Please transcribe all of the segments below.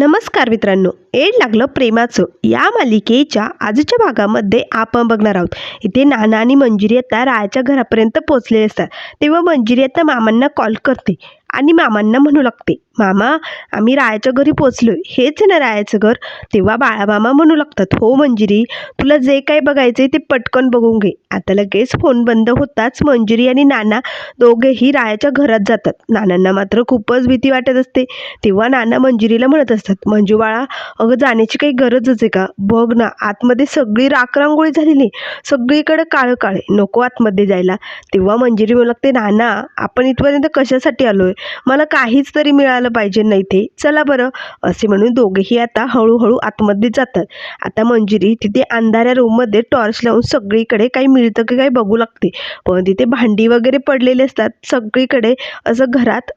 नमस्कार मित्रांनो. एड लागलं प्रेमाचं. या मालिकेच्या आजच्या भागामध्ये आपण बघणार आहोत. इथे नाना आणि मंजिरी आता रायाच्या घरापर्यंत पोहोचलेले असतात. तेव्हा मंजिरी आता मामांना कॉल करते आणि मामांना म्हणू लागते. मामा आम्ही रायाच्या घरी पोचलो हेच आहे ना रायाचं घर. तेव्हा बाळामामा म्हणू लागतात हो मंजिरी तुला जे काही बघायचंय ते पटकन बघून घे. आता लगेच फोन बंद होताच मंजिरी आणि नाना दोघेही रायाच्या घरात जातात. नानांना मात्र खूपच भीती वाटत असते. तेव्हा नाना मंजिरीला म्हणत असतात मंजू बाळा अगं जाण्याची काही गरजच आहे का? बघ ना आतमध्ये सगळी राखरांगोळी झालेली सगळीकडे काळं काळे नको आतमध्ये जायला. तेव्हा मंजिरी म्हणू लागते नाना आपण इथपर्यंत कशासाठी आलोय? मला काहीच तरी मिळालं पाहिजे नाही ते. चला बरं. असे म्हणून दोघेही आता हळूहळू आतमध्ये जातात. आता मंजिरी तिथे अंधाऱ्या रूममध्ये टॉर्च लावून सगळीकडे काही मिळतं की काही बघू लागते. पण तिथे भांडी वगैरे पडलेली असतात. सगळीकडे असं घरात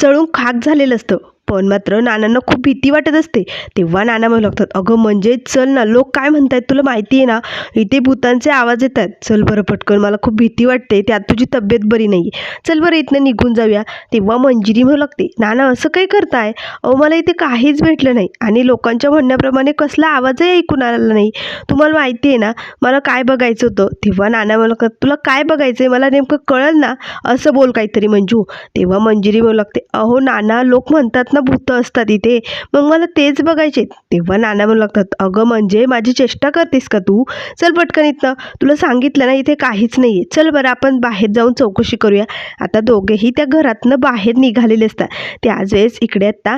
जळून खाक झालेलं असतं. पण मात्र नानांना खूप भीती वाटत असते. तेव्हा नाना म्हणू लागतात अगं म्हणजे चल ना लोक काय म्हणतात तुला माहिती आहे ना इथे भूतांचे आवाज येत आहेत चल बरं पटकन मला खूप भीती वाटते त्यात तुझी तब्येत बरी नाही चल बरं इथनं निघून जाऊया. तेव्हा मंजिरी म्हणू लागते नाना असं काय करताय? अहो मला इथे काहीच भेटलं नाही आणि लोकांच्या म्हणण्याप्रमाणे कसला आवाजही ऐकून आला नाही. तुम्हाला माहिती आहे ना मला काय बघायचं होतं? तेव्हा नाना म्हणू लागतात तुला काय बघायचं आहे मला नेमकं कळलं ना असं बोल काहीतरी मंजू. तेव्हा मंजिरी म्हणू लागते अहो नाना लोक म्हणतात ना भूतं असतात इथे. मग मला तेच बघायचे. तेव्हा नाना म्हणू लागतात अगं म्हणजे माझी चेष्टा करतेस का तू? चल पटकन इथनं. तुला सांगितलं ना इथे काहीच नाही आहे चल बरं आपण बाहेर जाऊन चौकशी करूया. आता दोघेही त्या घरातनं बाहेर निघालेले असतात. त्याच वेळेस इकडे आता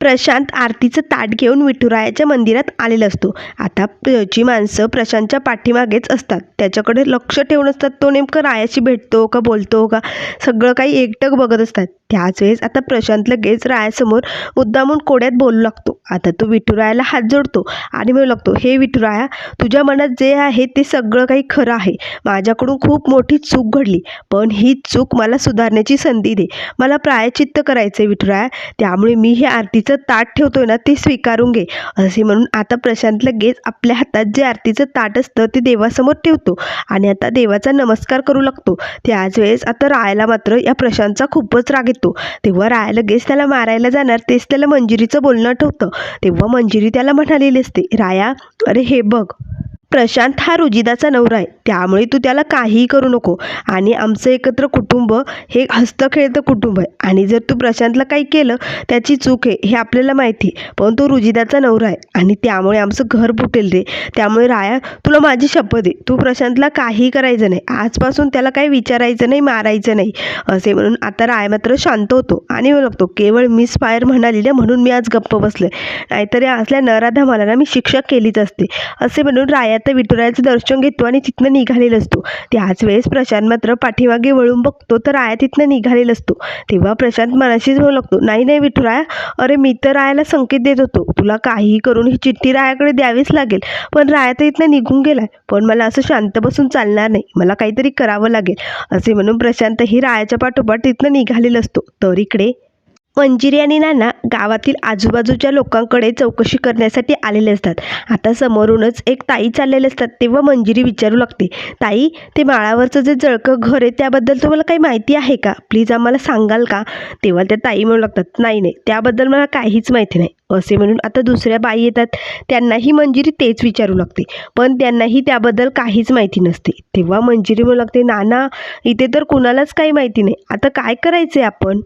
प्रशांत आरतीचं ताट घेऊन विठुरायाच्या मंदिरात आलेला असतो. आता त्याची माणसं प्रशांतच्या पाठीमागेच असतात. त्याच्याकडे लक्ष ठेवून असतात. तो नेमकं रायाशी भेटतो का बोलतो का? सगळं काही एकटक बघत असतात. त्याच वेळेस आता प्रशांत लगेच रायासमोर मुद्दामून कोड्यात बोलू लागतो. आता तो विठुरायाला हात जोडतो आणि म्हणू लागतो हे विठुराया तुझ्या मनात जे आहे ते सगळं काही खरं आहे. माझ्याकडून खूप मोठी चूक घडली. पण ही चूक मला सुधारण्याची संधी दे. मला प्रायचित्त करायचं आहे विठुराया. त्यामुळे मी हे आरतीचं ताट ठेवतोय ना ते स्वीकारून घे. असे म्हणून आता प्रशांत लगेच आपल्या हातात जे आरतीचं ताट असतं ते देवासमोर ठेवतो. आणि आता देवाचा नमस्कार करू लागतो. त्याच वेळेस आता रायाला मात्र या प्रशांतचा खूपच राग येतो. तेव्हा राया लगेच त्याला मारायला जाणार तेच त्याला मंजिरीचं बोलणं आठवतं तेव्हा मंजिरी त्याला म्हणालेली असते राया अरे हे बघ प्रशांत हा रुजिदाचा नवरा आहे. त्यामुळे तू त्याला काहीही करू नको. आणि आमचं एकत्र कुटुंब हे हस्तखेळतं कुटुंब आहे. आणि जर तू प्रशांतला काही केलं त्याची चूक आहे हे आपल्याला माहिती आहे. पण तो रुजिदाचा नवरा आहे. आणि त्यामुळे आमचं घर फुटेल रे. त्यामुळे राया तुला माझी शपथ आहे. तू प्रशांतला काहीही करायचं नाही. आजपासून त्याला काही विचारायचं नाही मारायचं नाही. असे म्हणून आता राय मात्र शांत होतो आणि म्हणू लागतो केवळ मिस फायर म्हणाली ना म्हणून मी आज गप्प बसले नाहीतर या असल्या नराधमाला ना मी शिक्षा केलीच असते. असे म्हणून राया तर विठुरायाचं दर्शन घेतो आणि तिथनं निघालेला असतो. त्याच वेळेस प्रशांत मात्र पाठीमागे वळून बघतो तर राया तिथनं निघालेला असतो. तेव्हा प्रशांत मनाशीच होऊ लागतो नाही नाही विठुराया अरे मी तर रायाला संकेत देत होतो. तुला काहीही करून ही चिठ्ठी रायाकडे द्यावीच लागेल. पण राया तर इथनं निघून गेलाय. पण मला असं शांत बसून चालणार नाही. मला काहीतरी करावं लागेल. असे म्हणून प्रशांत ही रायाच्या पाठोपाठ तिथनं निघालेला असतो. तर इकडे मंजिरी आणि नाना गावातील आजूबाजूच्या लोकांकडे चौकशी करण्यासाठी आलेले असतात. आता समोरूनच एक ताई चाललेले असतात. तेव्हा मंजिरी विचारू लागते. ताई ते माळावरचं जे जळकं घर आहे त्याबद्दल तुम्हाला काही माहिती आहे का? प्लीज आम्हाला सांगाल का? तेव्हा त्या ताई म्हणू लागतात नाही नाही त्याबद्दल मला काहीच माहिती नाही. असे म्हणून आता दुसऱ्या बाई येतात. त्यांनाही मंजिरी तेच विचारू लागते. पण त्यांनाही त्याबद्दल काहीच माहिती नसते. तेव्हा मंजिरी म्हणू लागते नाना इथे तर कुणालाच काही माहिती नाही. आता काय करायचं आहे आपण?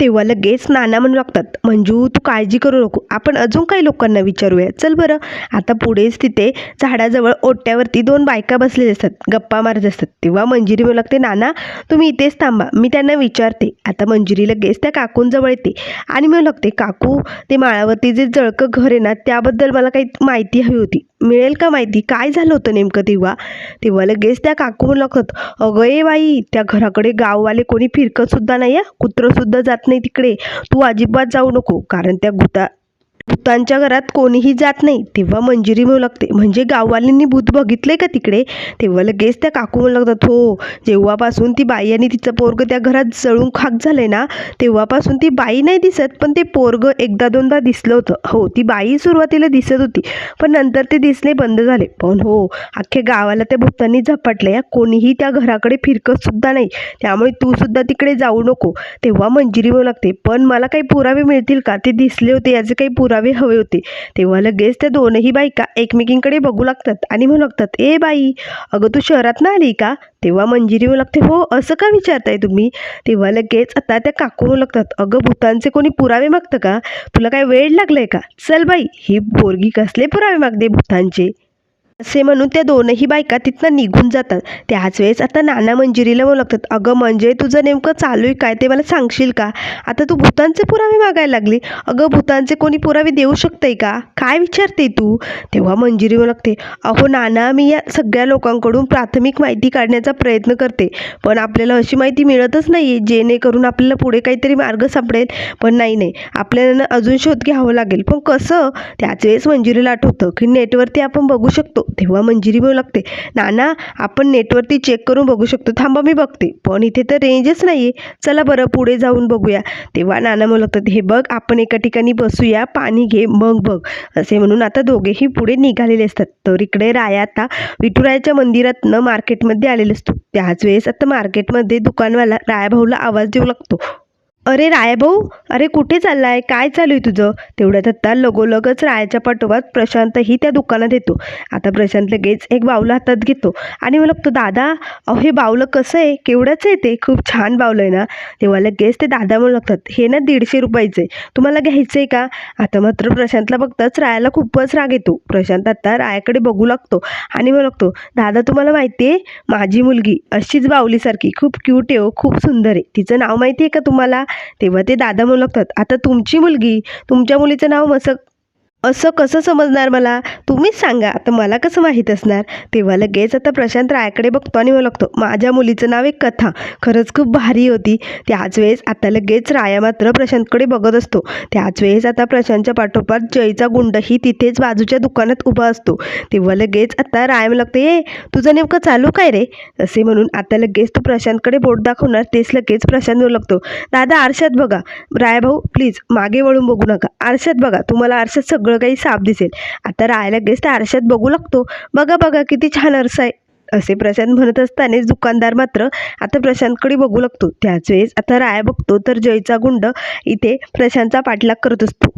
तेव्हा लगेच नाना म्हणू लागतात मंजू तू काळजी करू नको आपण अजून काही लोकांना विचारूया. चल बरं. आता पुढेच तिथे झाडाजवळ ओट्यावरती दोन बायका बसलेल्या असतात गप्पा मारत असतात. तेव्हा मंजिरी म्हणू लागते नाना तुम्ही इथेच थांबा मी त्यांना विचारते. आता मंजिरी लगेच त्या काकूंजवळ येते आणि म्हणू लागते काकू ते माळावरती जे जळकं घर आहे ना त्याबद्दल मला काही माहिती हवी होती. मिळेल का माहिती? काय झालं होतं नेमकं तेव्हा? तेव्हा लगेच त्या काकू म्हणू लागतात अगं ए बाई त्या घराकडे गाववाले कोणी फिरकतसुद्धा नाही आहे कुत्रंसुद्धा जात नाही तिकडे. तू अजिबात जाऊ नको कारण त्या भूता भूतांच्या घरात कोणीही जात नाही. तेव्हा मंजिरी म्हणू लागते. म्हणजे गाववाल्यांनी भूत बघितलंय का तिकडे? तेव्हा लगेच त्या काकू म्हणू लागतात हो जेव्हापासून ती बाई आणि तिचं पोरग त्या घरात जळून खाक झालं आहे ना तेव्हापासून ती बाई नाही दिसत पण ते पोरग एकदा दोनदा दिसलं होतं. हो ती बाई सुरुवातीला दिसत होती पण नंतर ते दिसणे बंद झाले. पण हो अख्ख्या गावाला त्या भूतांनी झपाटले या कोणीही त्या घराकडे फिरकत सुद्धा नाही. त्यामुळे तू सुद्धा तिकडे जाऊ नको. तेव्हा मंजिरी म्हणू लागते पण मला काही पुरावे मिळतील का? ते दिसले होते याचे काही पुरावे पुरावे हवे होते. तेव्हा लगेच त्या दोनही बायका एकमेकींकडे बघू लागतात आणि म्हणू लागतात ए बाई अगं तू शहरात ना आली का? तेव्हा मंजिरी म्हणू लागते हो असं का विचारताय तुम्ही? तेव्हा लगेच आता त्या काकू होऊ लागतात अगं भूतांचे कोणी पुरावे मागतं का? तुला काय वेळ लागलाय का? चल बाई ही पोरगी कसले पुरावे मागते भूतांचे? असे म्हणून त्या दोनही बायका तिथनं निघून जातात. त्याच वेळेस आता नाना मंजिरीला म्हणू लागतात अगं म्हणजे तुझं नेमकं चालू आहे काय? ते मला सांगशील का? आता तू भूतांचे पुरावे मागायला लागली. अगं भूतांचे कोणी पुरावे देऊ शकतंय का? काय विचारते तू? तेव्हा मंजिरी लागते अहो नाना मी या सगळ्या लोकांकडून प्राथमिक माहिती काढण्याचा प्रयत्न करते पण आपल्याला अशी माहिती मिळतच नाही आहे जेणेकरून आपल्याला पुढे काहीतरी मार्ग सापडेल. पण नाही नाही आपल्याला अजून शोध घ्यावं लागेल. पण कसं? त्याच वेळेस मंजिरीला आठवतं की नेटवरती आपण बघू शकतो तेव्हा मंजिरी बोलू लागते. नाना आपण नेटवरती चेक करून बघू शकतो. थांबा मी बघते. पण इथे तर रेंजच नाही आहे चला बरं पुढे जाऊन बघूया. तेव्हा नाना म्हणू लागतात हे बघ आपण एका ठिकाणी बसूया पाणी घे मग बघ. असे म्हणून आता दोघेही पुढे निघालेले असतात. तर इकडे राया आता विठुरायाच्या मंदिरातनं मार्केटमध्ये आलेले असतो. त्याच वेळेस आता मार्केटमध्ये दुकानवाला रायाभाऊला आवाज देऊ लागतो. अरे रायाभाऊ अरे कुठे चाललाय? काय चालू आहे तुझं? तेवढ्यात आता लगोलगच रायाच्या पाठोपाठ प्रशांतही त्या दुकानात येतो. आता प्रशांत लगेच एक बावलं हातात घेतो. आणि मला तो दादा अहो हे बावलं कसं आहे? केवढंच आहे ते? खूप छान बावलं आहे ना? तेव्हा लगेच ते दादा म्हणू लागतात हे ना दीडशे रुपयाचं आहे. तुम्हाला घ्यायचं आहे का? आता मात्र प्रशांतला बघताच रायाला खूपच राग येतो. प्रशांत आता रायाकडे बघू लागतो आणि म्हणू लागतो दादा तुम्हाला माहिती आहे माझी मुलगी अशीच बावलीसारखी खूप क्यूट आहे हो, खूप सुंदर आहे. तिचं नाव माहिती आहे का तुम्हाला? तेव्हा ते दादा म्हणू लागतात आता तुमची मुलगी तुमच्या मुलीचं नाव मसक असं कसं समजणार मला? तुम्हीच सांगा. आता मला कसं माहीत असणार? तेव्हा लगेच आता प्रशांत रायाकडे बघतो आणि मला लागतो माझ्या मुलीचं नाव एक कथा. खरंच खूप भारी होती. त्याच वेळेस आता लगेच राया मात्र प्रशांतकडे बघत असतो. त्याच वेळेस आता प्रशांतच्या पाठोपाठ जयचा गुंडही तिथेच बाजूच्या दुकानात उभा असतो. तेव्हा लगेच आता राया म्हणू लागते ए तुझं नेमकं चालू काय रे? असे म्हणून आता लगेच तू प्रशांतकडे बोट दाखवणार तेच लगेच प्रशांत म्हणू लागतो दादा आरशात बघा. राय भाऊ प्लीज मागे वळून बघू नका. आरशात बघा. तुम्हाला आरशात सगळं काही साफ दिसेल. आता राय लगेच त्या आरशात बघू लागतो. बघा बघा किती छान आरसा आहे. असे प्रशांत म्हणत असतानाच दुकानदार मात्र आता प्रशांतकडे बघू लागतो. त्याच वेळेस आता राय बघतो तर जयचा गुंड इथे प्रशांतचा पाठलाग करत असतो.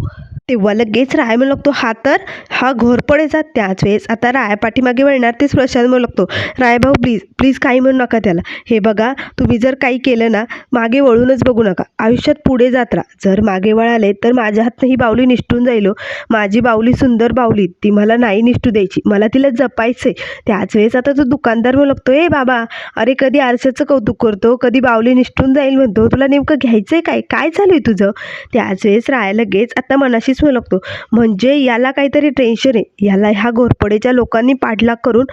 तेव्हा लगेच राय म्हणू लागतो. हा तर हा घोरपडेचा त्याच वेळेस. आता राय पाठीमागे वळणार तेच प्रशांत म्हणू लागतो. राय भाऊ प्लीज प्लीज काही म्हणू नका त्याला. हे बघा तुम्ही जर काही केलं ना मागे वळूनच बघू नका. आयुष्यात पुढे जात राहा. जर मागे वळाले तर माझ्या हातनं ही बावली निष्ठून जाईल हो. माझी बावली सुंदर बावली ती मला नाही निष्ठू द्यायची. मला तिला जपायचंय. त्याच वेळेस आता तो दुकानदार म्हणू लागतो ए बाबा अरे कधी आरशाचं कौतुक करतो कधी बावली निष्ठून जाईल म्हणतो. तुला नेमकं घ्यायचंय काय? काय चालू आहे तुझं? त्याच वेळेस राय लगेच आता मनाशीच लागतो. म्हणजे याला काहीतरी टेन्शन आहे. याला ह्या घोरपडेच्या लोकांनी पाठलाग करून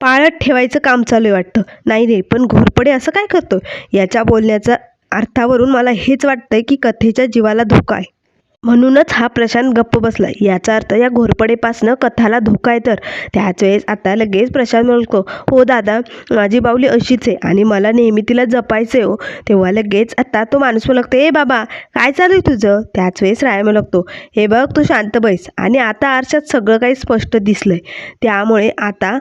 पाळत ठेवायचं काम चालू आहे वाटतं. नाही रे पण घोरपडे असं काय करतो याच्या बोलण्याचा अर्थावरून मला हेच वाटतंय की कथेच्या जीवाला धोका आहे. म्हणूनच हा प्रशांत गप्प बसला याचा अर्थ या घोरपडेपासनं कथाला धोका आहे तर. त्याच वेळेस आता लगेच प्रशांत म्हणतो हो दादा माझी बावली अशीच आहे आणि मला नेहमी तिला जपायचं आहे हो. तेव्हा लगेच आता तो माणूस म्हणतो ए बाबा काय चालू आहे तुझं त्याच वेळेस राय म्हणतो हे बघ तू शांत बैस. आणि आता आरशात सगळं काही स्पष्ट दिसलंय. त्यामुळे आता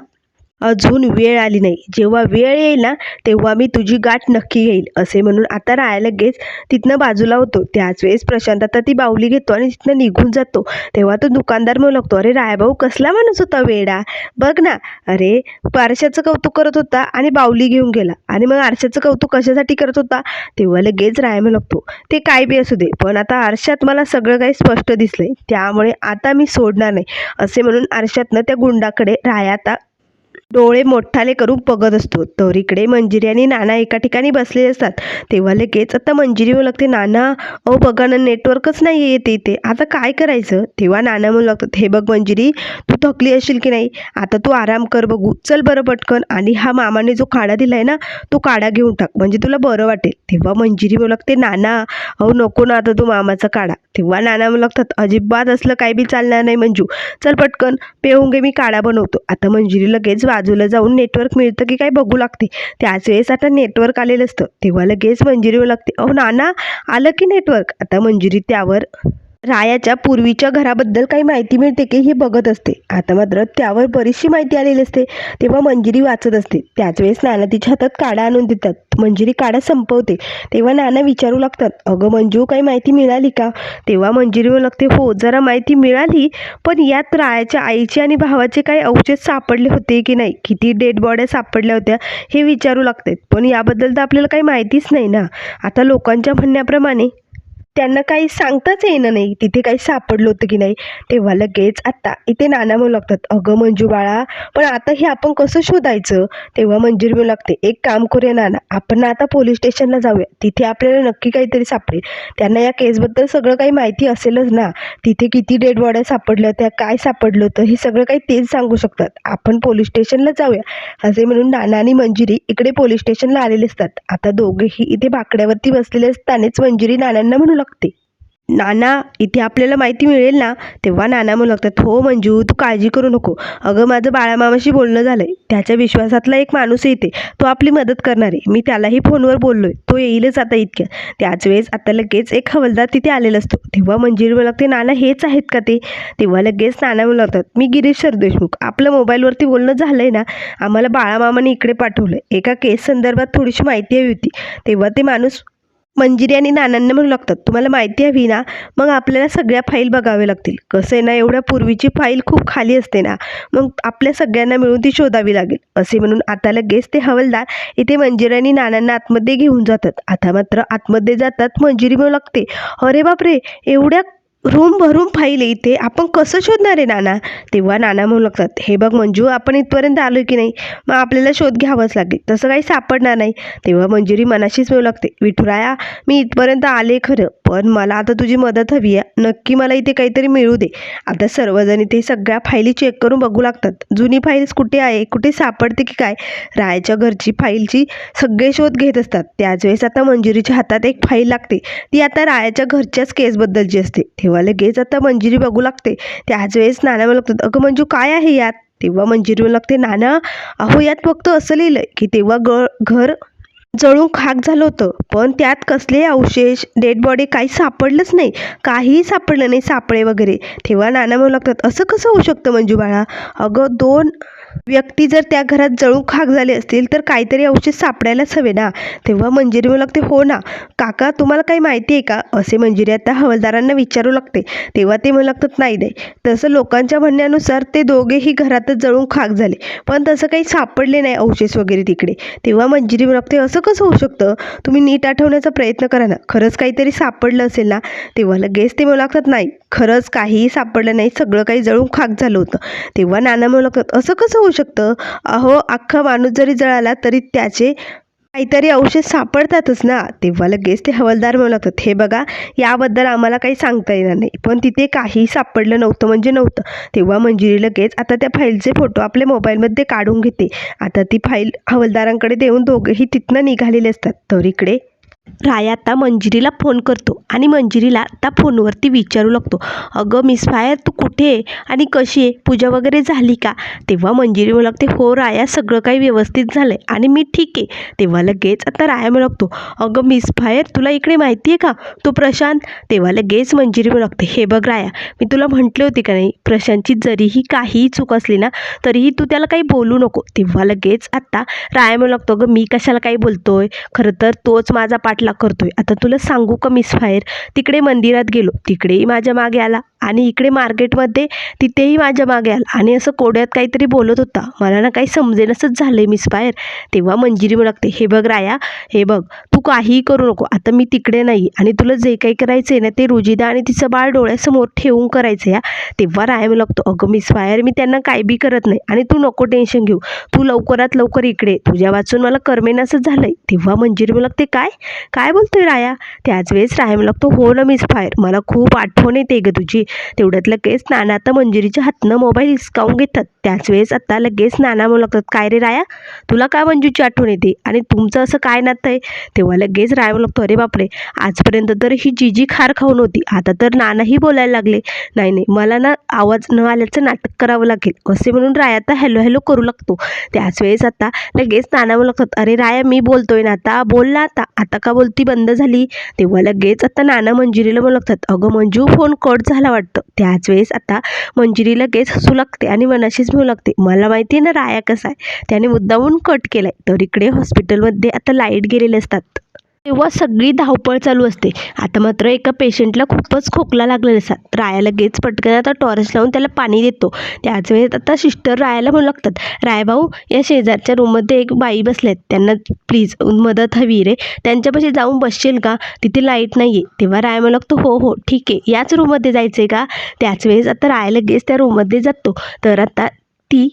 अजून वेळ आली नाही. जेव्हा वेळ येईल ना तेव्हा मी तुझी गाठ नक्की घेईल असे म्हणून आता राया लगेच तिथनं बाजूला होतो. त्याच वेळेस प्रशांत आता ती बावली घेतो आणि तिथनं निघून जातो. तेव्हा तो दुकानदार म्हणू लागतो अरे रायभाऊ कसला माणूस होता वेडा? बघ ना. अरे आरशाचं कौतुक करत होता आणि बावली घेऊन गेला. आणि मग आरशाचं कौतुक कशासाठी करत होता? तेव्हा लगेच राय म्हणू लागतो ते काय बी असू दे पण आता आरशात मला सगळं काही स्पष्ट दिसलंय. त्यामुळे आता मी सोडणार नाही. असे म्हणून आरशातनं त्या गुंडाकडे राया आता डोळे मोठाले करून बघत असतो. तर इकडे मंजिरी आणि नाना एका ठिकाणी बसलेले असतात. तेव्हा लगेच आता मंजिरी म्हणू लागते नाना अहो बघा ना नेटवर्कच नाही येते इथे. आता काय करायचं? तेव्हा नाना म्हणू लागतात हे बघ मंजिरी तू थकली असेल की नाही? आता तू आराम कर बघू. चल बरं पटकन. आणि हा मामाने जो काढा दिलाय ना तो काढा घेऊन टाक. म्हणजे तुला बरं वाटेल. तेव्हा मंजिरी म्हणू लागते नाना अहो नको ना आता तू मामाचा काढा. तेव्हा नाना लागतात अजिबात असलं काही बी चालणार नाही मंजू. चल पटकन पेऊन मी काढा बनवतो. आता मंजुरी लगेच बाजूला जाऊन नेटवर्क मिळतं की काय बघू लागते. त्याच वेळेस आता नेटवर्क आलेलं असतं. तेव्हा लगेच मंजुरीवर लागते अहो नाना आलं की नेटवर्क आता मंजुरी त्यावर रायाच्या पूर्वीच्या घराबद्दल काही माहिती मिळते की हे बघत असते. आता मात्र त्यावर बरीचशी माहिती आलेली असते. तेव्हा मंजिरी वाचत असते. त्याच वेळेस नाना तिच्या हातात काढा आणून देतात. मंजिरी काढा संपवते. तेव्हा नाना विचारू लागतात अगं मंजू काही माहिती मिळाली का? तेव्हा मंजिरीवर लागते हो जरा माहिती मिळाली पण यात रायाच्या आईचे आणि भावाचे काही अवशेष सापडले होते की नाही? किती डेड बॉड्या सापडल्या होत्या हे विचारू लागतात पण याबद्दल तर आपल्याला काही माहितीच नाही ना. आता लोकांच्या म्हणण्याप्रमाणे त्यांना काही सांगताच येणं नाही. तिथे काही सापडलं होतं की नाही? तेव्हा लगेच आत्ता इथे नाना म्हणू लागतात अगं मंजू बाळा पण आता हे आपण कसं शोधायचं? तेव्हा मंजुरी म्हणू लागते एक काम करूया नाना आपण ना आता पोलीस स्टेशनला जाऊया. तिथे आपल्याला नक्की काहीतरी सापडेल. त्यांना या केसबद्दल सगळं काही माहिती असेलच ना. तिथे किती डेड बॉड्या सापडल्या होत्या काय सापडलं होतं हे सगळं काही तेच सांगू शकतात. आपण पोलीस स्टेशनला जाऊया. असे म्हणून नाना आणि मंजिरी इकडे पोलीस स्टेशनला आलेले असतात. आता दोघेही इथे बाकड्यावरती बसलेले असतानाच मंजिरी नानांना म्हणू लागते नाना इथे आपल्याला माहिती मिळेल ना? तेव्हा नाना म्हणू लागतात हो मंजू तू काळजी करू नको. अगं माझं बाळामामाशी बोलणं झालंय. त्याच्या विश्वासातला एक माणूस येते. तो आपली मदत करणार आहे. मी त्यालाही फोनवर बोललोय. तो येईलच आता इतक्या. त्याच वेळेस आता लगेच एक हवलदार तिथे आलेला असतो. तेव्हा मंजिरी म्हणू लागते नाना हेच आहेत का ते? तेव्हा लगेच नाना म्हणू लागतात मी गिरीश सरदेशमुख. आपलं मोबाईलवरती बोलणं झालंय ना? आम्हाला बाळामामाने इकडे पाठवलं एका केस संदर्भात थोडीशी माहिती हवी होती. तेव्हा ते माणूस मंजिरी आणि नानांना म्हणू लागतात तुम्हाला माहिती हवी ना मग आपल्याला सगळ्या फाईल बघाव्या लागतील. कसं आहे ना एवढ्या पूर्वीची फाईल खूप खाली असते ना मग आपल्या सगळ्यांना मिळून ती शोधावी लागेल. असे म्हणून आता लगेच ते हवलदार इथे मंजिरी आणि नानांना आतमध्ये घेऊन जातात. आता मात्र आतमध्ये जातात मंजिरी म्हणू लागते अरे बापरे एवढ्या रूम भरून फाईल इथे. आपण कसं शोधणार आहे नाना? तेव्हा नाना म्हणू लागतात हे बघ मंजू आपण इथपर्यंत आलो की नाही? मग आपल्याला शोध घ्यावाच लागेल. तसं काही सापडणार नाही. तेव्हा मंजुरी मनाशीच मिळू लागते विठुराया मी इथपर्यंत आले खरं पण मला आता तुझी मदत हवी आहे. नक्की मला इथे काहीतरी मिळू दे. आता सर्वजण इथे सगळ्या फाईली चेक करून बघू लागतात. जुनी फाईल्स कुठे आहे कुठे सापडते की काय? रायाच्या घरची फाईलची सगळे शोध घेत असतात. त्याच वेळेस आता मंजुरीच्या हातात एक फाईल लागते. ती आता रायाच्या घरच्याच केसबद्दलची असते. तेव्हा लगेच आता मंजिरी बघू लागते. त्याच वेळेस नाना लागतात अगं मंजू काय आहे यात? तेव्हा मंजिरी मला लागते नाना अहो यात फक्त असं लिहिलंय की तेव्हा ग घर जळून खाक झालं होतं. पण त्यात कसले अवशेष डेड बॉडी काही सापडलंच नाही. काहीही सापडलं नाही सापळे वगैरे. तेव्हा नाना म्हणू लागतात असं कसं होऊ शकतं मंजू बाळा? अगं दोन व्यक्ती जर त्या घरात जळून खाक झाले असतील तर काहीतरी औषध सापडायलाच हवे ना तेव्हा मंजिरी म्हणू लागते. हो ना. काका तुम्हाला काही माहिती आहे का? असे मंजिरी आता हवालदारांना विचारू लागते. तेव्हा ते म्हणू लागतात नाही नाही. तसं लोकांच्या म्हणण्यानुसार ते दोघेही घरातच जळून खाक झाले. पण तसं काही सापडले नाही अवशेष वगैरे तिकडे. तेव्हा मंजिरी म्हणू लागते. असं कसं होऊ शकतं? तुम्ही नीट आठवण्याचा प्रयत्न करा ना. खरंच काहीतरी सापडलं असेल ना? तेव्हा लगेच ते म्हणू लागतात नाही खरंच काहीही सापडलं नाही. सगळं काही जळून खाक झालं होतं. तेव्हा नाना म्हणू लागतात असं कसं होऊ शकतं. अहो अख्खा माणूस जरी जळाला तरी त्याचे काहीतरी अवशेष सापडतातच ना. तेव्हा लगेच ते हवालदार म्हणू लागतात हे बघा याबद्दल आम्हाला काही सांगता येणार नाही. पण तिथे काही सापडलं नव्हतं म्हणजे नव्हतं. तेव्हा मंजिरी लगेच आता त्या फाईलचे फोटो आपल्या मोबाईलमध्ये काढून घेते. आता ती फाईल हवालदारांकडे देऊन दोघेही तिथनं निघालेले असतात. तर इकडे राया आता मंजिरीला फोन करतो आणि मंजिरीला त्या फोनवरती विचारू लागतो. अगं मिस फायर तू कुठे आहे आणि कशी आहे? पूजा वगैरे झाली का? तेव्हा मंजिरी म्हणू लागते हो राया सगळं काही व्यवस्थित झालं आहे आणि मी ठीक आहे. तेव्हा लगेच आता राया म्हणू लागतो अगं मिस फायर तुला इकडे माहिती आहे का? तो प्रशांत? तेव्हा लगेच मंजिरी म्हणू लागते हे बघ राया मी तुला म्हटले होते का नाही प्रशांतची जरीही काहीही चूक असली ना तरीही तू त्याला काही बोलू नको. तेव्हा लगेच आत्ता राया म्हणू लागतो अगं मी कशाला काही बोलतोय? खरं तर तोच माझा पाठलाग करतोय. आता तुला सांगू का मिस फायर तिकडे मंदिरात गेलो. तिकडेही माझ्या मागे आला. आणि इकडे मार्केटमध्ये तिथेही माझ्या मागे आला. आणि असं कोड्यात काहीतरी बोलत होता. मला ना काही समजेनसच झालं मिस फायर तेव्हा मंजिरी म्हणू लागते हे बघ राया हे बघ तू काहीही करू नको. आता मी तिकडे नाही आणि तुला जे काही करायचं आहे ना ते रुजिदा आणि तिचं बाळ डोळ्यासमोर ठेवून करायचं या तेव्हा राया मी लागतो अगं मिसफायर मी त्यांना काही बी करत नाही आणि तू नको टेन्शन घेऊ. तू लवकरात लवकर इकडे तुझ्या वाचून मला करमेनासंच आहे तेव्हा मंजिरी म्हणू लागते काय? काय बोलतोय राया? त्याच वेळेस राया म्हणू लागतो हो ना मिस फायर मला खूप आठवण येते ग तुझी. तेवढ्यात लगेच नाना आता मंजुरीच्या हातनं मोबाईल हिसकावून घेतात. त्याच वेळेस आता लगेच नाना म्हणू लागतात काय रे राया? तुला काय मंजूची आठवण येते? आणि तुमचं असं काय नातं आहे? तेव्हा लगेच राया म्हणू लागतो अरे बापरे! आजपर्यंत तर ही जीजी खार खाऊन होती. आता तर नानाही बोलायला लागले. नाही नाही मला ना आवाज न आल्याचं नाटक करावं लागेल. असे म्हणून राया आता हॅलो हॅलो करू लागतो. त्याच वेळेस आता लगेच नाना म्हणू लागतात अरे राया मी बोलतोय ना आता. बोल ना आता. आता का बोलती? बंद झाली. तेव्हा लगेच आता नाना मंजुरीला म्हणू लागतात अगं मंजू फोन कट झाला वाटतं. त्याच वेळेस आता मंजिरी लगेच हसू लागते आणि मनाशीच मिळू लागते. मला माहिती आहे ना राया कसा आहे? त्याने मुद्दामून कट केला आहे तर इकडे हॉस्पिटलमध्ये आता लाइट गेलेले असतात. तेव्हा सगळी धावपळ चालू असते. आता मात्र एका पेशंटला खूपच खोकला लागलेला असतात. राया लगेच पटकन आता टॉर्च लावून त्याला पाणी देतो. त्याच वेळेत आता सिस्टर रायाला म्हणू लागतात राय भाऊ या शेजारच्या रूममध्ये एक बाई बसल्यात त्यांना प्लीज मदत हवी रे. त्यांच्यापाशी जाऊन बसशील का? तिथे लाइट नाही आहे तेव्हा राय म्हणू लागतो हो हो ठीक आहे. याच रूममध्ये जायचं आहे का? त्याच वेळेस आता राय लगेच त्या रूममध्ये जातो. तर आता ती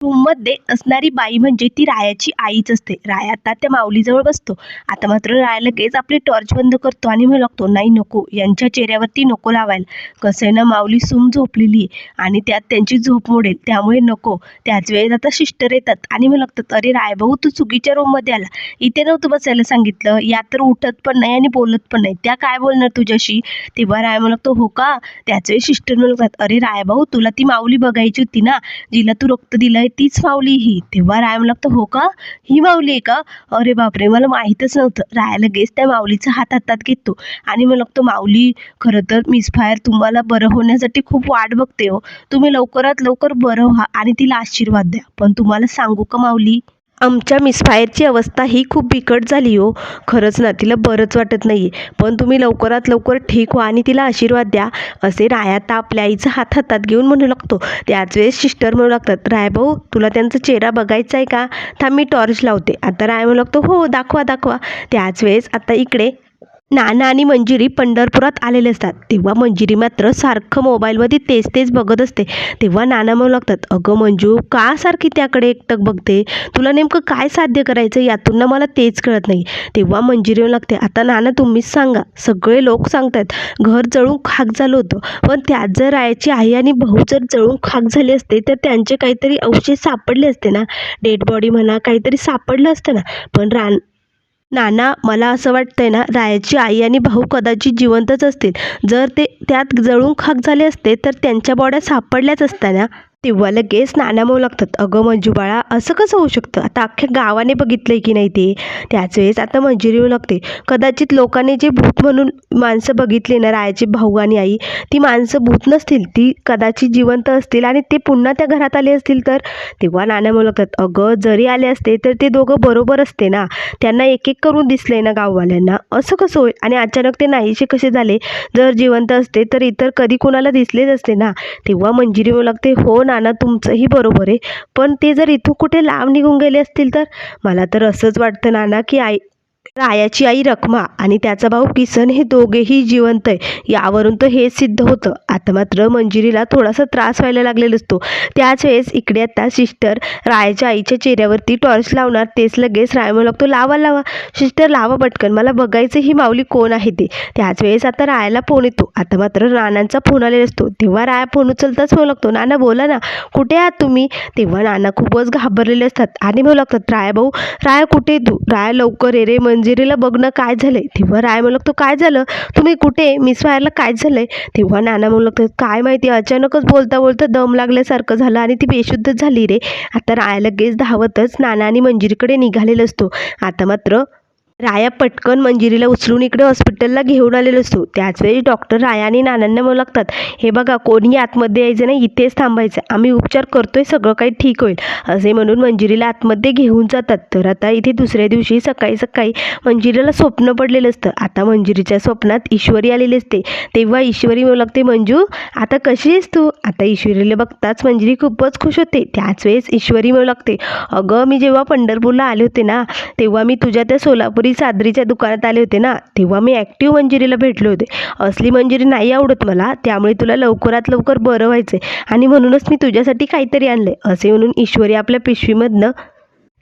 रूममध्ये असणारी बाई म्हणजे ती रायाची आईच असते. राया आता त्या माऊलीजवळ बसतो. आता मात्र राया लगेच आपली टॉर्च बंद करतो आणि म्हणू लागतो नाही नको यांच्या चेहऱ्यावरती नको लावायला. कसं आहे ना माऊली सूम झोपलेली आहे आणि त्यात त्यांची झोप मोडेल त्यामुळे नको. त्याच वेळेस आता सिस्टर येतात आणि म्हणू लागतात अरे राय भाऊ तू चुकीच्या रूममध्ये आला. इथे नव्हतं बसायला सांगितलं. या तर उठत पण नाही आणि बोलत पण नाही. त्या काय बोलणार तुझ्याशी? तेव्हा राय म्हणू लागतो हो का? त्याच वेळेस सिस्टर म्हणू लागतात अरे राय भाऊ तुला ती माऊली बघायची होती ना जिला तू रक्त दिलंय तीच माऊली ही. तेव्हा राय म्हणला हो का? ही माऊली आहे का? अरे बापरे मला माहीतच नव्हतं. राय लगेच त्या माऊलीचा हात हातात घेतो. आणि मग लागतो माऊली खरं तर मिसफायर तुम्हाला बरं होण्यासाठी खूप वाट बघते हो. तुम्ही लवकरात लवकर बरं व्हा आणि तिला आशीर्वाद द्या. पण तुम्हाला सांगू का माऊली? आमच्या मिसफायरची अवस्था ही खूप बिकट झाली हो. खरंच ना तिला बरंच वाटत नाही आहे पण तुम्ही लवकरात लवकर ठीक व्हा आणि तिला आशीर्वाद द्या. असे राया आता आपल्या आईचा हात हातात घेऊन म्हणू लागतो. त्याच वेळेस सिस्टर म्हणू लागतात राय भाऊ तुला त्यांचा चेहरा बघायचा आहे का? थांब मी टॉर्च लावते. आता राय म्हणू लागतो हो दाखवा दाखवा. त्याच वेळेस आता इकडे नाना आणि मंजिरी पंढरपुरात आलेले असतात. तेव्हा मंजिरी मात्र सारखं मोबाईलमध्ये तेच तेच बघत असते. तेव्हा नाना म्हणू लागतात अगं मंजू का सारखी त्याकडे एकटक बघते? तुला नेमकं काय साध्य करायचं यातून ना मला तेच कळत नाही. तेव्हा मंजिरी म्हणू लागते आता नाना तुम्हीच सांगा. सगळे लोक सांगतात घर जळून खाक झालं होतं. पण त्यात जर रायाची आई आणि भाऊ जर जळून खाक झाले असते तर त्यांचे काहीतरी अवशेष सापडले असते ना? डेड बॉडी म्हणा काहीतरी सापडलं असतं ना? पण रान नाना मला असं वाटतंय ना रायाची आई आणि भाऊ कदाचित जिवंतच असतील. जर ते त्यात जळून खाक झाले असते तर त्यांच्या बॉड्या सापडल्याच असत्या ना? तेव्हा लगेच नाना लागतात. अगं मंजू बाळा असं कसं होऊ शकतं? आता अख्ख्या गावाने बघितलंय की नाही ते? त्याच वेळेस आता मंजुरी येऊ लागते. कदाचित लोकांनी जे भूत म्हणून माणसं बघितली ना रायाचे भाऊ आणि आई ती माणसं भूत नसतील. ती कदाचित जिवंत असतील आणि ते पुन्हा त्या घरात आले असतील तर? तेव्हा नाना लागतात. अगं जरी आले असते तर ते दोघं बरोबर असते ना? त्यांना एक एक करून दिसले ना गाववाल्यांना? असं कसं होईल? आणि अचानक ते नाहीसे कसे झाले? जर जिवंत असते तर इतर कधी कोणाला दिसलेच असते ना? तेव्हा मंजिरी येऊ लागते. हो नाना तुमचंही बरोबर आहे. पण ते जर इथून कुठे लांब निघून गेले असतील तर? मला तर असंच वाटतं नाना की आई रायाची आई रखमा आणि त्याचा भाऊ किसन हे दोघेही जिवंत आहे. यावरून तर हे सिद्ध होतं. आता मात्र मंजिरीला थोडासा त्रास व्हायला लागलेला असतो. त्याच वेळेस इकडे आता सिस्टर रायाच्या आईच्या चेहऱ्यावरती टॉर्च लावणार तेच लगेच राय म्हणू लागतो लावा लावा. सिस्टर लावा पटकन. मला बघायचं ही माऊली कोण आहे ते. त्याच वेळेस आता रायाला फोन येतो. आता मात्र नानांचा फोन आलेला असतो. तेव्हा राया फोन उचलताच म्हणू लागतो नाना बोला ना. कुठे आहात तुम्ही? तेव्हा नाना खूपच घाबरलेले असतात आणि म्हणू लागतात राया भाऊ राया कुठे तू? राया लवकर रे रे मंजिरीला बघणं काय झालंय? तेव्हा राय म्हणू लागतो काय झालं? तुम्ही कुठे? मिस व्हायला काय झालंय? तेव्हा नाना म्हणू लागतो काय माहिती अचानकच बोलता बोलता दम लागल्यासारखं झालं आणि ती बेशुद्ध झाली रे. आता राय लगेच धावतच नाना आणि मंजिरीकडे निघालेला असतो. आता मात्र राया पटकन मंजिरीला उचलून इकडे हॉस्पिटलला घेऊन आलेलो असतो. त्याचवेळी डॉक्टर राया आणि नानांना म्हणू लागतात हे बघा कोणी आतमध्ये यायचं नाही इथेच थांबायचं. आम्ही उपचार करतोय सगळं काही ठीक होईल असे म्हणून मंजिरीला आतमध्ये घेऊन जातात. तर आता इथे दुसऱ्या दिवशी सकाळी सकाळी मंजिरीला स्वप्न पडलेलं असतं. आता मंजिरीच्या स्वप्नात ईश्वरी आलेली असते. तेव्हा ईश्वरी म्हणू लागते मंजू आता कशी आहेस तू? आता ईश्वरीला बघताच मंजिरी खूपच खुश होते. त्याच वेळेस ईश्वरी म्हणू लागते अगं मी जेव्हा पंढरपूरला आले होते ना तेव्हा मी तुझ्या त्या सोलापुरी सादरीच्या दुकानात आले होते ना तेव्हा मी ॲक्टिव्ह मंजिरीला भेटले होते. असली मंजिरी नाही आवडत मला त्यामुळे तुला लवकरात लवकर बरं व्हायचं आणि म्हणूनच मी तुझ्यासाठी काहीतरी आणलं असे म्हणून ईश्वरी आपल्या पिशवीमधनं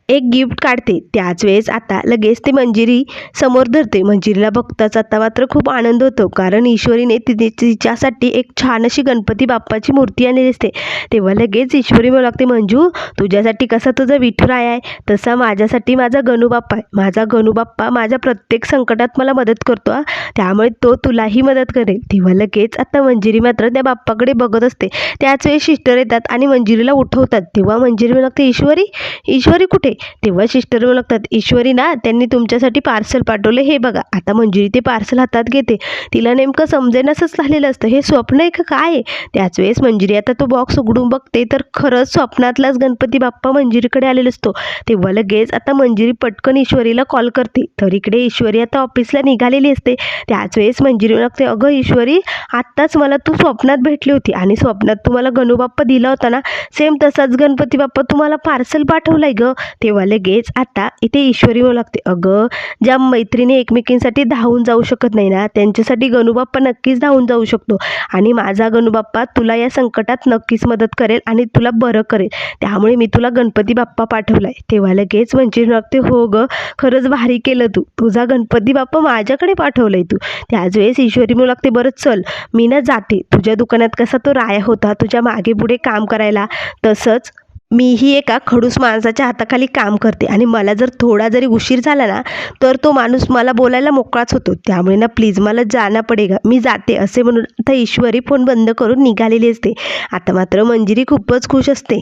एक गिफ्ट काढते. त्याच वेळेस आता लगेच ती मंजिरी समोर धरते. मंजिरीला बघताच आता मात्र खूप आनंद होतो. कारण ईश्वरीने तिने तिच्यासाठी एक छान अशी गणपती बाप्पाची मूर्ती आणली असते. तेव्हा लगेच ईश्वरी म्हणू लागते मंजू तुझ्यासाठी कसा तुझा विठुराय आहे? तसा माझ्यासाठी माझा गणूबाप्पा आहे. माझा गणूबाप्पा माझ्या प्रत्येक संकटात मला मदत करतो त्यामुळे तो तुलाही मदत करेल. तेव्हा लगेच आता मंजिरी मात्र त्या बाप्पाकडे बघत असते. त्याच वेळेस सिस्टर येतात आणि मंजिरीला उठवतात. तेव्हा मंजिरी म्हणू लागते ईश्वरी ईश्वरी कुठे? तेव्हा सिस्टर म्हणू लागतात ईश्वरी ना त्यांनी तुमच्यासाठी पार्सल पाठवले हे बघा आता मंजुरी ते पार्सल हातात घेते. तिला नेमकं समजेनसंच झालेलं असतं. हे स्वप्न आहे का? काय आहे? त्याच वेळेस मंजुरी आता तो बॉक्स उघडून बघते तर खरंच स्वप्नातलाच गणपती बाप्पा मंजुरीकडे आलेला असतो. तेव्हा लगेच आता मंजुरी पटकन ईश्वरीला कॉल करते. तर इकडे ईश्वरी आता ऑफिसला निघालेली असते. त्याच वेळेस मंजुरी लागते अगं ईश्वरी आत्ताच मला तू स्वप्नात भेटली होती आणि स्वप्नात तुम्हाला गणू बाप्पा दिला होता ना सेम तसाच गणपती बाप्पा तुम्हाला पार्सल पाठवलाय ग. तेव्हा लगेच आता इथे ईश्वरी म्हणू लागते. अगं ज्या मैत्रिणी एकमेकींसाठी धावून जाऊ शकत नाही ना त्यांच्यासाठी गणूबाप्पा नक्कीच धावून जाऊ शकतो. आणि माझा गणूबाप्पा तुला या संकटात नक्कीच मदत करेल आणि तुला बरं करेल. त्यामुळे मी तुला गणपती बाप्पा पाठवलाय. तेव्हा लगेच म्हणजे लागते हो ग खरंच भारी केलं तू. तुझा गणपती बाप्पा माझ्याकडे पाठवलंय तू. त्याच वेळेस ईश्वरी म्हणू लागते बरं चल मी ना जाते. तुझ्या दुकानात कसा तो राया होता तुझ्या मागे पुढे काम करायला. तसंच मीही एका खडूस माणसाच्या हाताखाली काम करते आणि मला जर थोडा जरी उशीर झाला ना तर तो माणूस मला बोलायला मोकळाच होतो. त्यामुळे ना प्लीज मला जाणं पडेगा. मी जाते असे म्हणून आता ईश्वरी फोन बंद करून निघालेली असते. आता मात्र मंजिरी खूपच खुश असते.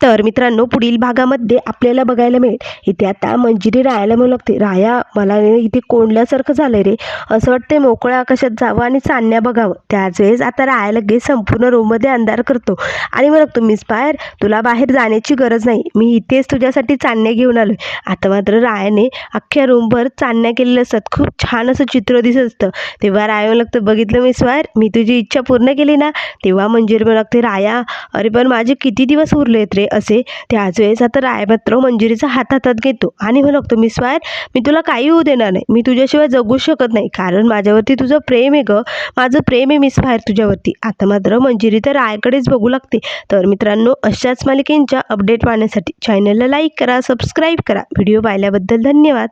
तर मित्रांनो पुढील भागामध्ये आपल्याला बघायला मिळेल. इथे आता मंजिरी राहायला म्हणू लागते. राया मला इथे कोंडल्यासारखं झालंय रे. असं वाटतंय मोकळ्या आकाशात जावं आणि चांदण्या बघावं. त्याच वेळेस आता राया लगेच संपूर्ण रूममध्ये अंधार करतो. आणि मग लागतो मिस बाहेर. तुला बाहेर जाण्याची गरज नाही. मी इथेच तुझ्यासाठी चांदण्या घेऊन आलोय. आता मात्र रायाने अख्ख्या रूमभर चांदण्या केलेल्या असतात. खूप छान असं चित्र दिसत असतं. तेव्हा राया म्हणू लागतं बघितलं मिस बाहेर? मी तुझी इच्छा पूर्ण केली ना? तेव्हा मंजिरी म्हणू लागते राया अरे पण माझे किती दिवस उरले आहेत असे त्याच वेळेस आता राय मात्र मंजिरीचा हात हातात घेतो. आणि म्हणू लागतो मिस बाहेर मी तुला काही होऊ देणार नाही. मी तुझ्याशिवाय जगू शकत नाही. कारण माझ्यावरती तुझं प्रेम आहे गं. माझं प्रेम आहे मिस बाहेर तुझ्यावरती. आता मात्र मंजिरी तर रायकडेच बघू लागते. तर मित्रांनो अशाच मालिकेंच्या अपडेट पाहण्यासाठी चॅनलला लाईक करा सबस्क्राईब करा. व्हिडिओ पाहिल्याबद्दल धन्यवाद.